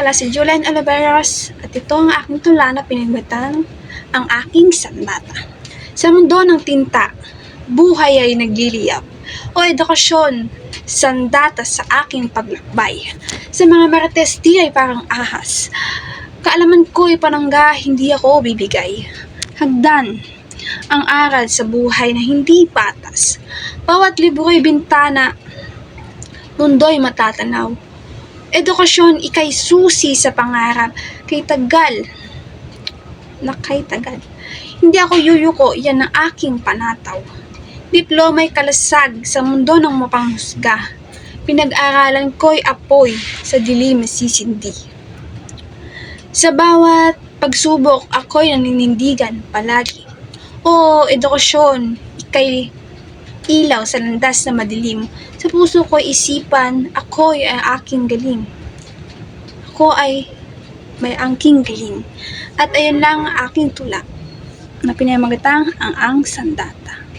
pala si Julian Oliveros at ito ang aking tula na pinagmatan ang aking sandata. Sa mundo ng tinta, buhay ay nagliliyap o edukasyon, sandata sa aking paglakbay. Sa mga marites di ay parang ahas. Kaalaman ko'y panangga, hindi ako bibigay. Hagdan, ang aral sa buhay na hindi patas. Bawat libro'y bintana, mundo'y matatanaw. Edukasyon, ikay susi sa pangarap, kay tagal, na kay tagal. Hindi ako yuyuko, yan ang aking panataw. Diploma'y kalasag sa mundo ng mapanghusga. Pinag-aralan ko'y apoy sa dilim sisindi. Sa bawat pagsubok, ako'y naninindigan palagi. O edukasyon, ikay ilaw sa landas na madilim. Sa puso ko'y isipan, ako'y ang aking galing. Ako ay may angking galing. At ayan lang ang aking tula na pinamagatang ang ang sandata.